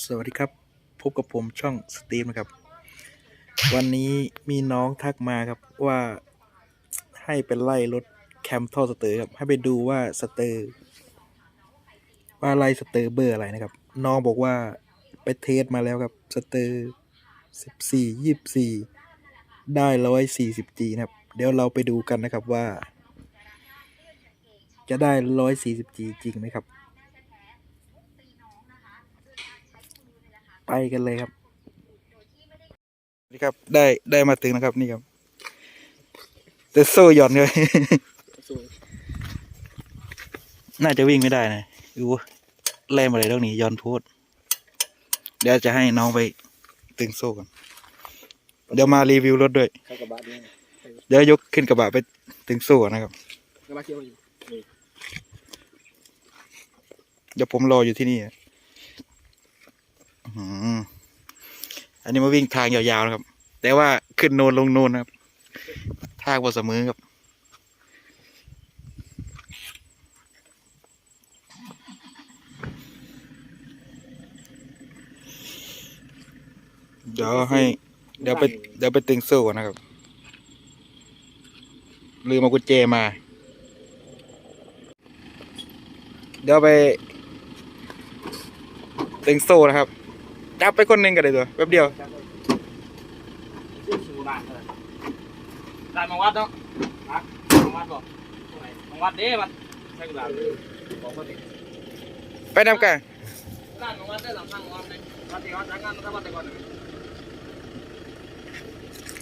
สวัสดีครับ พบกับผมช่องสตรีมนะครับ วันนี้มีน้องทักมาครับว่าให้เป็นไล่รถแคมท่อสเตอร์ครับ ให้ไปดูว่าสเตอร์ ว่าไล่สเตอร์เบอร์อะไรนะครับ น้องบอกว่าไปเทสมาแล้วครับสเตอร์สิบสี่ยี่สี่ได้ร้อยสี่สิบจีนะครับ เดี๋ยวเราไปดูกันนะครับว่า จะได้ร้อยสี่สิบจีจริงไหมครับ ไปกันเลยครับนี่ครับ ได้ได้มาถึงนะครับนี่ครับแต่โซ่หย่อนเลย น่าจะวิ่งไม่ได้นะดูแรงอะไรตรงนี้ย้อนโพดเดี๋ยวจะให้น้องไปตึงโซ่กันเดี๋ยวมารีวิวรถด้วยข้ากระบะเนี่ยเดี๋ยวยกขึ้นกระบะไปตึงโซ่ก่อนนะครับกระบะเขียวอยู่เดี๋ยวผมรออยู่ที่นี่ อันนี้มาวิ่งทางยาวๆนะครับ แต่ว่าขึ้นโนนลงโนนครับ ทางบนเสมอครับ เดี๋ยวให้ เดี๋ยวไป เดี๋ยวไปตึงโซ่ก่อนนะครับ ลืมเอากุญแจมา เดี๋ยวไปตึงโซ่นะครับ จับไปคนหนึ่งก็ได้ตัวแป๊บเดียวชื่อชูบ้านเท่าไหร่ร้านมังวัดเนาะฮะมังวัดบอกตรงไหนมังวัดเด้มันใช่กระดาษบอกว่าติดไปนำกันร้านมังวัดได้หลังข้างมังวัดเลยวัดเดียววัดจ้างงานถ้าวัดแต่ก่อน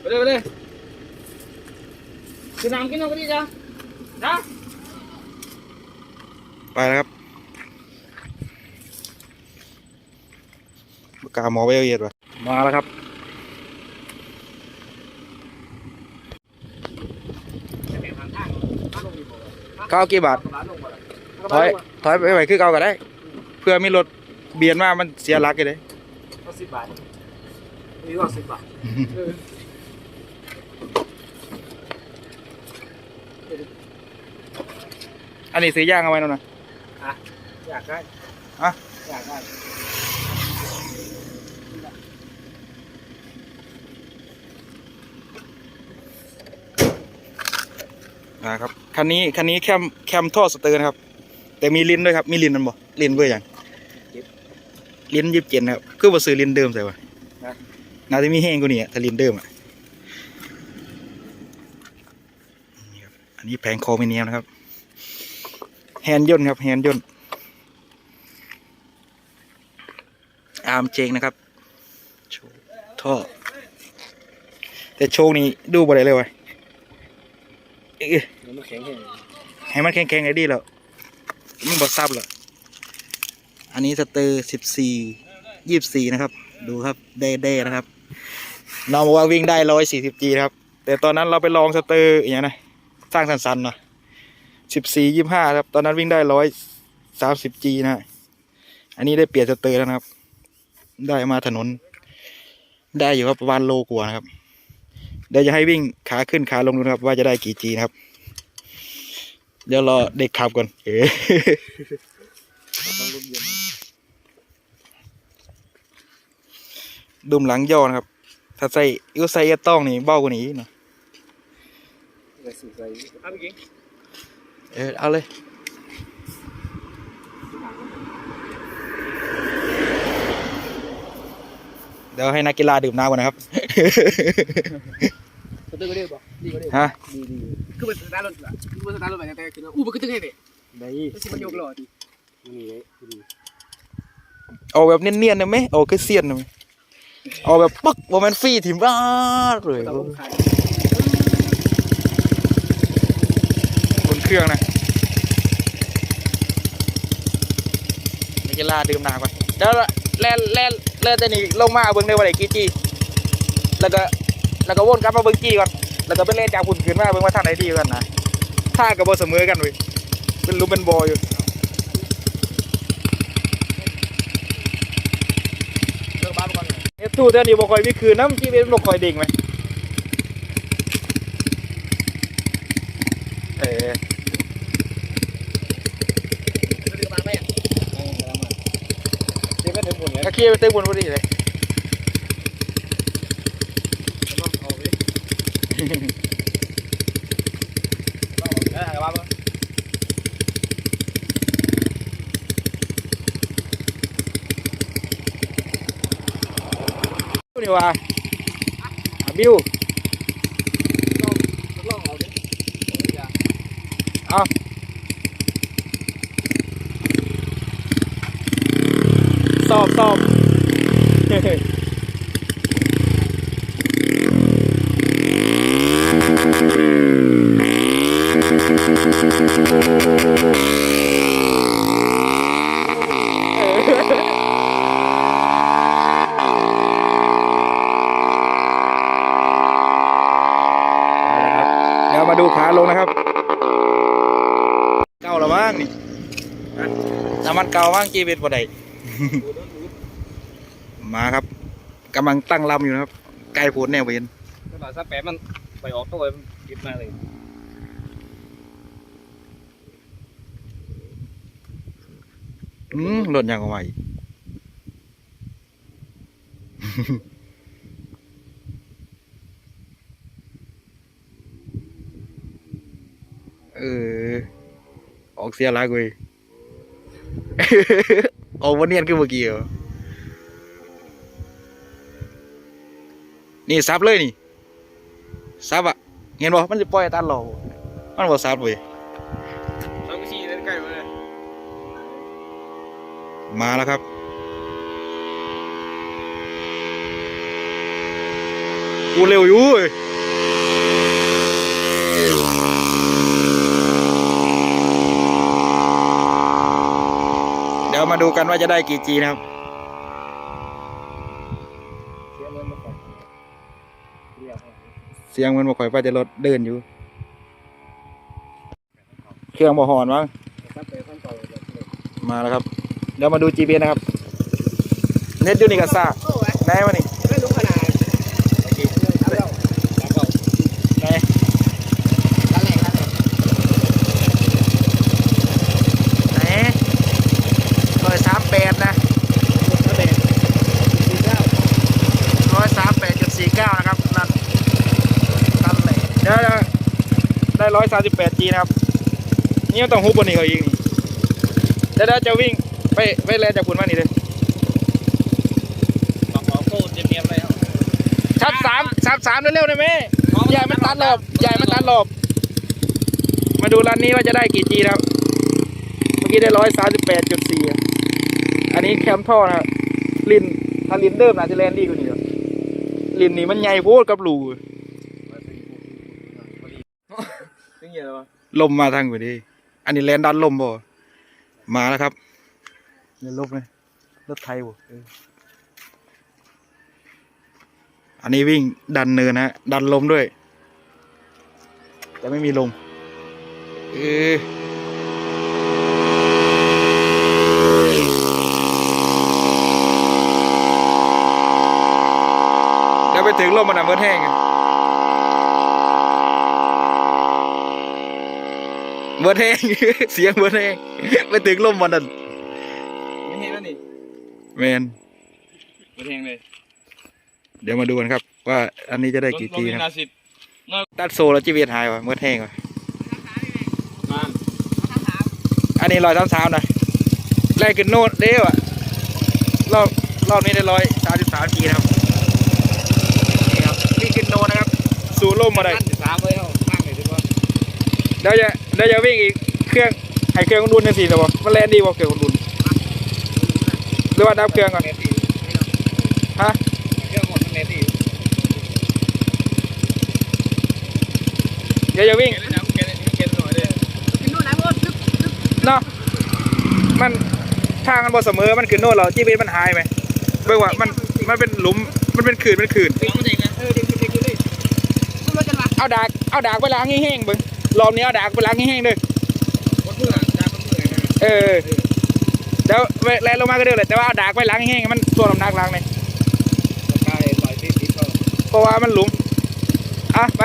ไปเลยไปเลยคือน้ำกินเอาก็ดีจ้ะจ้ะไปแล้วครับปา กกาหมอไว้เอาเอียดวะมาแล้วครับจะเป็นทางทางทางลงดีบ่เก้ากี่บาทร้านลงบ่ล่ะถอยถอยไปไหวคือเก่าก็ได้ เพื่อมีรถเบียดมามันเสียหลักกันเลยก็สิบบาทนี่ก็สิบบาทเอออันนี้ซื้อย่างเอาไว้แล้วนะอะอยากได้อะอยากได้ นะครับคันนี้คันนี้แคมแคมท่อสเตอร์นะครับ แต่มีลิ้นด้วยครับมีลิ้นมันบ่ลิ้นเบอร์อย่างลิ้นยิบเจ็ดนะครับคือบ่ซื้อลิ้นเดิมใส่วะน่าจะมีแห้งกว่านี้อะถ้าลิ้นเดิมอะนี่ครับอันนี้แผงโครมิเนียมนะครับแฮนด์ย่นต์ครับแฮนด์ย่นต์อาร์มเจงนะครับโชว์ท่อแต่โชคนี้ดูบ่ได้เลยวะเอ๊ะเดี๋ยวมันแข็งแห้งให้มันแข็งๆไอ้ดีแล้วมันบดซับเหรออันนี้สเตอร์สิบสี่ยี่สิบสี่นะครับ ดูครับได้ได้นะครับน้องบอกว่าวิ่งได้ร้อยสี่สิบจีครับ แต่ตอนนั้นเราไปลองสเตอร์อย่างนะสร้างสันๆหนะสิบสี่ยี่ห้าครับ ตอนนั้นวิ่งได้ร้อยสามสิบจีนะ อันนี้ได้เปลี่ยนสเตอร์แล้วนะครับ ได้มาถนน ได้อยู่ครับประมาณโลกว่านะครับ เดี๋ยวจะให้วิ่งขาขึ้นขาลงดูนะครับ ว่าจะได้กี่จีนะครับ เดี๋ยวรอเด็กขับก่อนเออดุมหลังย่อนะครับ ถ้าใส่ยูใส่เอต้องนี่เบ้ากว่านี้เนาะเออเอาเลยเดี๋ยวให้นักกีฬาดื่มน้ำก่อนนะครับ สเตอร์ก็ได้ป่ะดีก็ได้ฮะดีดีคือเป็นสตาร์ทรถแบบคือเป็นสตาร์ทรถแบบแต่คืออู้มันคือตึ้งให้เด็กได้ไม่ใช่มันโยกหล่อดินี่เลยดีเอาแบบเนียนๆนะไหมเอาคือเสียนนะไหมเอาแบบปักว่ามันฟรีถิ่มบ้าดเลยต้องลงขายบนเครื่องนะนักกีฬาดื่มน้ำก่อนเดี๋ยวแล่นแล่นแล่นจะหนีลงมาเบิ้งในวันไหนกี่จีแล้วก็ แล้วก็วนกลับมาเบิ้งจี้ก่อนแล้วก็ไปเล่นจากพุ่นขึ้นมาเบิ้งว่าทางไหนดีกันนะท่ากับบอเสมอกันเว้ยเป็นรูปเป็นบออยู่เลิกบ้าไปก่อนเอฟทูเท่านี้บ่คอยมีคืนน้ำจี้เป็นบ่คอยดิ่งไหมเออเลิกบ้าไหมอะเดี๋ยวก็ถึงหมดเลยก็ขี่ไปตึกบนพอดีเลย ต้องเอาไป ต้องเอาได้ครับว่า นี่ว่าอะบิว ลองเอาดิ เอาสอบสอบ เดี๋ยวมาดูขาลงนะครับ เก่าแล้วบ้างนี่น้ำมันเก่าบ้างกีเป็นบ่ได้มาครับกำลังตั้งลำอยู่นะครับ ไกลโผลแนวเวนถ้าบาดซะแปะมันไปออกตัวมันยึดมาเลยอืมหล่นยางออกมาอีก เออ ออก เสียหลายกูอีกออกวันเนียนคือเมื่อกี้เหรอนี่ซับเลยนี่ซับอะเห็นบ่มันจะปล่อยตันหลอกมันบ่ซับเว้ยเราก็ชี้เล่นใกล้มาเลยมาแล้วครับกูเร็วอยู่เว้ยเดี๋ยว มาดูกันว่าจะได้กี่จีนะครับเสียเงินมาก่อนเรียกว่าเสียงมันบ่ค่อยไปแต่รถเดินอยู่ เครื่องบอหอนมั้งมาแล้วครับเดี๋ยวมาดูจีเนะครับ เน็ตยูนี่กาซ่าไหนวะนี่ ไม่รู้ขนาดไอ้กี่เรื่องแล้วแล้วก็ ไหน ร้านแรกร้านแรก ไหนร้อยสามแปดนะ ร้านแรกสี่เก้า ร้อยสามแปดจุดสี่เก้านะครับ นั่นนั่นเลยเดี๋ยวเดี๋ยว ได้ร้อยสามสิบแปดจีนะครับ นี่ต้องฮุบบนนี้เขาอีกนี่เดี๋ยวเดี๋ยวจะวิ่งไปไปแลจากคุณมานี่เลยบอกขอโค้ดเนียมๆเลยครับชับสามชับสามเร็วๆหน่อยไหมใหญ่มันตัดรอบใหญ่มันตัดรอบมาดูร้านนี้ว่าจะได้กี่จีนะครับ เมื่อกี้ได้ร้อยสามสิบแปดจุดสี่อันนี้แคมท่อนะครับลินถ้าลินเดิมนะจะแลนดีกว่านี้ครับลินนี่มันใหญ่โพดกับรู ซึ่งเยอะเลยวะลมมาทางกว่านี้อันนี้แลนดันลมบ่มาแล้วครับเดี๋ยวลบเลยรถไทยบ่เอออันนี้วิ่งดันเนินนะฮะดันลมด้วย แต่ไม่มีลมเออแล้วไปถึงลมมันอะเบิดแห้งอะ เบิดแห้ง เสียงเบิดแห้งไปถึงลมมันนั่นไม่เห็นแล้วนี่แมนไม่เห็นเลย เดี๋ยวมาดูกันครับ ว่าอันนี้จะได้กี่จีลงนะนาสิตตัดโซแล้วจีเวียนหายวะเบิดแห้งวะมาอันนี้ร้อยสามสามนะแรกขึ้นโน้ตเด้วอะรอบรอบนี้ได้ร้อยสามสิบสามจีนะครับนี่ครับนี่ขึ้นโน้ตนะครับ สู่ลมมาได้สามเลยเอามากเลยดีกว่าเดี๋ยวจะ เดี๋ยวจะวิ่งอีกเครื่องให้เครื่องอุ่นๆจังสินะบ่มันแลนดีบ่เครื่องอุ่นๆหรือว่าดับเครื่องก่อนเนตีฮะเครื่องหมดเนตีเดี๋ยวจะวิ่งเกณฑ์นะเกณฑ์เกณฑ์หน่อยเลยเนาะมันทางมันบ่เสมอมันขึ้นโน้ตเราจีเมันหายไหมเบิ่งว่ามันมันเป็นหลุมมันเป็นขื่นเป็นขื่นตีมันเด็กนะเออเด็กเด็กเลยเอาดากเอาดากไปล้างให้แห้งเบิ่ง รอบนี้เอาดากไปล้างให้แห้งเลยคนเพื่อดากคนเพื่อนเออแล้วแลนลงมาก็เดือดยแต่ว่าดากไปล้างให้แห้งมันตัวลำหนักล้างเลยเพราะว่ามันหลุมอะไป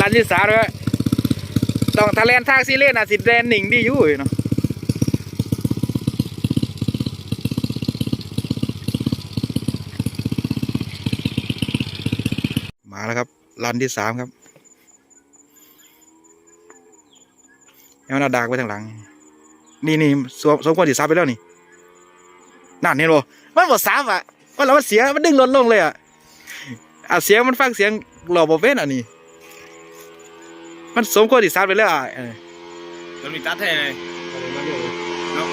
ลันที่สามด้วยต้องทะเลนทางซีเล่นอะสิแดนหนิงดีอยู่เนาะมาแล้วครับลันที่สามครับ แล้วมันเอาดากไปทางหลัง นี่นี่สวมสมควรสิซับไปแล้วนี่นั่นเห็นบ่มันบ่ซับอะมันแล้วมันเสียมันดึงรถลงเลยอะอะเสียงมันฟังเสียงหล่อบ่เป็นอะนี่มันสมควรสิซับไปแล้วอะเออมันมีตัดแท้เลยเนาะ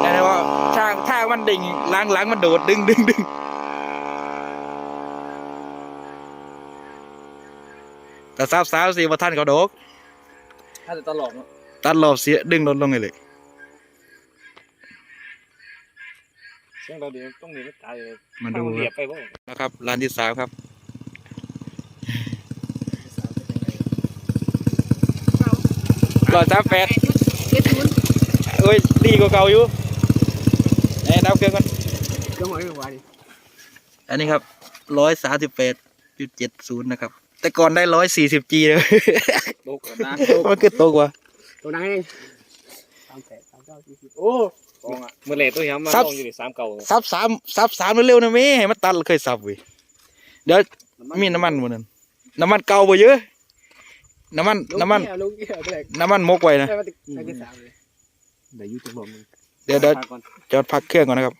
ได้เลยว่าทางทางมันดิ่งหล้างหล้างมันโดดดึงดึงดึง แต่ซับซับสิว่าท่านเขาโดกถ้าจะตลอดเนาะตัดรอบเสียดึงรถลงเลยเลยเสียงเราเดี๋ยวต้องมีไม่ตายเลยมาดูเหยียบไปบ่นะครับร้านที่สามครับร้อยสามแปดเจ็ดศูนย์เอ้ยดีกว่าเก่าอยู่เอ้ยนับเครื่องกันลงหอยไปกว่าดิอันนี้ครับร้อยสามสิบแปดจุดเจ็ดศูนย์นะครับ แต่ก่อนได้ร้อยสี่สิบจีเลยตกก่อนนะมันคือตกว่ะตัวนั้นเองสามแปดสามเก้าสี่สิบโอ้กองอะเมื่อไหร่ตัวย้ำมาซับลงอยู่ในสามเก่าซับสามซับสามเร็วๆนะแม่ให้มันตัดเคยซับเว้ยเดี๋ยวมีน้ำมันบนนั้นน้ำมันเก่าบ่เยอะน้ำมันน้ำมันลงเกี่ยวไปเลยน้ำมันมกไว้นะได้มาติดใส่กระสาวเลยเดี๋ยวยูทูบลงเดี๋ยวเดี๋ยวก่อนจอดพักเครื่องก่อนนะครับ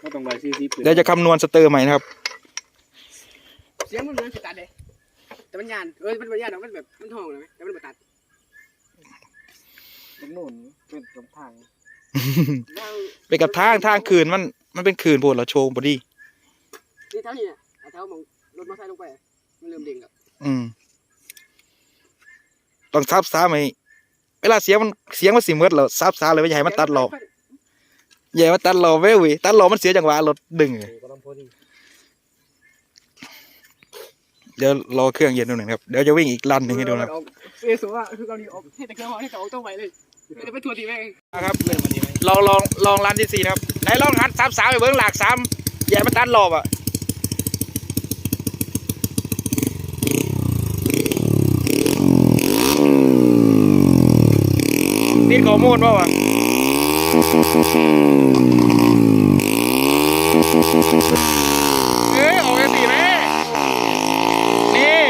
ไม่ต้องใบซีซีปืนเดี๋ยวจะคำนวณสเตอร์ใหม่นะครับ เสียงมันเหมือนสตัดเลยแต่มันยานเออมันมันยานมันแบบมันทองเลยไหมแต่มันมาตัดตรงนู้นเป็นตรงทางแล้วไปกับทางทางคืนมันมันเป็นคืนโพดเหราโชว์บอดี้นี่เท่านี้เนี่ยเท่ามองรถมอเตอร์ไซค์ลงไปมันเริ่มเด้งแล้วอืมต้องซับซ้ำไหมเวลาเสียงมันเสียงมันสีเมืดแล้วซับซ้ำเลยไม่ใช่ให้มันตัดหลอกอย่าให้มันตัดหลอกเว้ยเว้ยตัดหลอกมันเสียจังหวะรถดึงเลยก็ต้องพอดี เดี๋ยวรอเครื่องเย็นดูหน่อยครับ เดี๋ยวจะวิ่งอีกลันหนึ่งให้ดูนะครับเสียสูงอะคือเราดีออกให้แต่เครื่องออกให้แต่ออกต้องไปเลยจะไปทัวร์ทีแม่งนะครับเล่นมันดีไหมลองลองลองรันที่สี่นะครับไหนลองหันสามสามไปเบิ้งหลากสามอย่ามันตัดหลอกอะนี่ข้อมูลว่าวะเอ้ยออกกันสิแม่นี่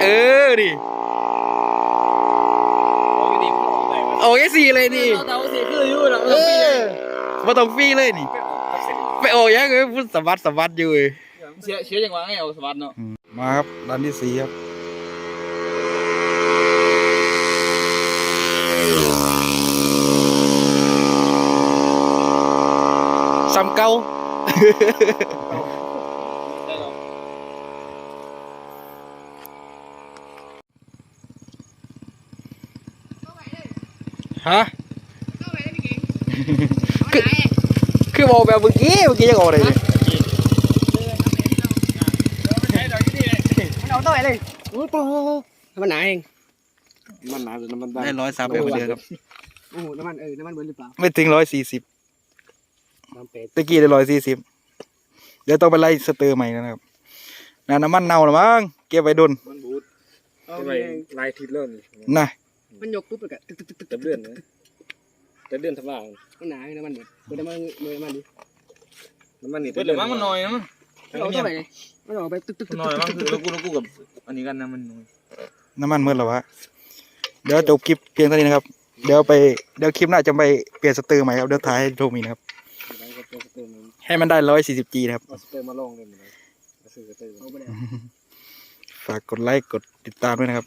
เออดิ โอ้ยดีมันออกไหนวะ ออกกั นสี่เลยดิเราเตาเสียคืออยู่เราเออมาต้องฟรีเลยนี่ ไปออกยังเอ้ยพูดสวัสดสวัสดอยู่เอ้ยเสียเสียจังหวะไงเอาสวัสดเนาะ มาครับร้านที่สี่ครับซ้ำเก่าได้หรอฮะ ต้องไปได้พี่เก่งเอาไหน คือ บอกแบบเมื่อกี้เมื่อกี้ยังออกเลยเลยใช่เดี๋ยวที่นี่เลยมันเอาต้องไปเลยโอ้โหมันหนาเองมันหนาหรือน้ำมันดำได้ร้อยสามแบบเหมือนเดิมครับโอ้โหน้ำมันเออน้ำมันเบิร์นหรือเปล่าไม่ถึงร้อยสี่สิบน้ำเป็ดตะกี้ได้ร้อยสี่สิบเดี๋ยวต้องไปไล่สเตอร์ใหม่นะครับน่ะน้ำมันเน่าหรือมั้งเก็บไว้ดุนมันบูดเอาไปลายทิศเริ่มนะมันยกปุ๊บเลยก็ตึกตึกตึกตึกจะ เลื่อนนะจะเลื่อนทำลายมันหนาน้ำมันเบิร์นเบิร์นน้ำมันเบิร์นน้ำมันดิน้ำมันนี่เลื่อนมันน้อยนะมั้งมันเอาต้องไปไงมันออกไปตึกตึกตึกน้อยมั้งตึกแล้วกูแล้วกูกับอันนี้กันนะมันน้อยน้ำมันเมื่อหรอวะเดี๋ยวจบคลิปเพียงเท่านี้นะครับ เดี๋ยวไปเดี๋ยวคลิปหน้าจะไปเปลี่ยนสเตอร์ใหม่ครับเดี๋ยวถ่ายให้ชมอีกนะครับแล้วก็ตัวสเตอร์มันให้มันได้ร้อยสี่สิบจีนะครับเอาสเตอร์มาลองเลยเหมือนกันเอาสเตอร์เอาไปเลยฝากกดไลค์กดติดตามด้วยนะครับ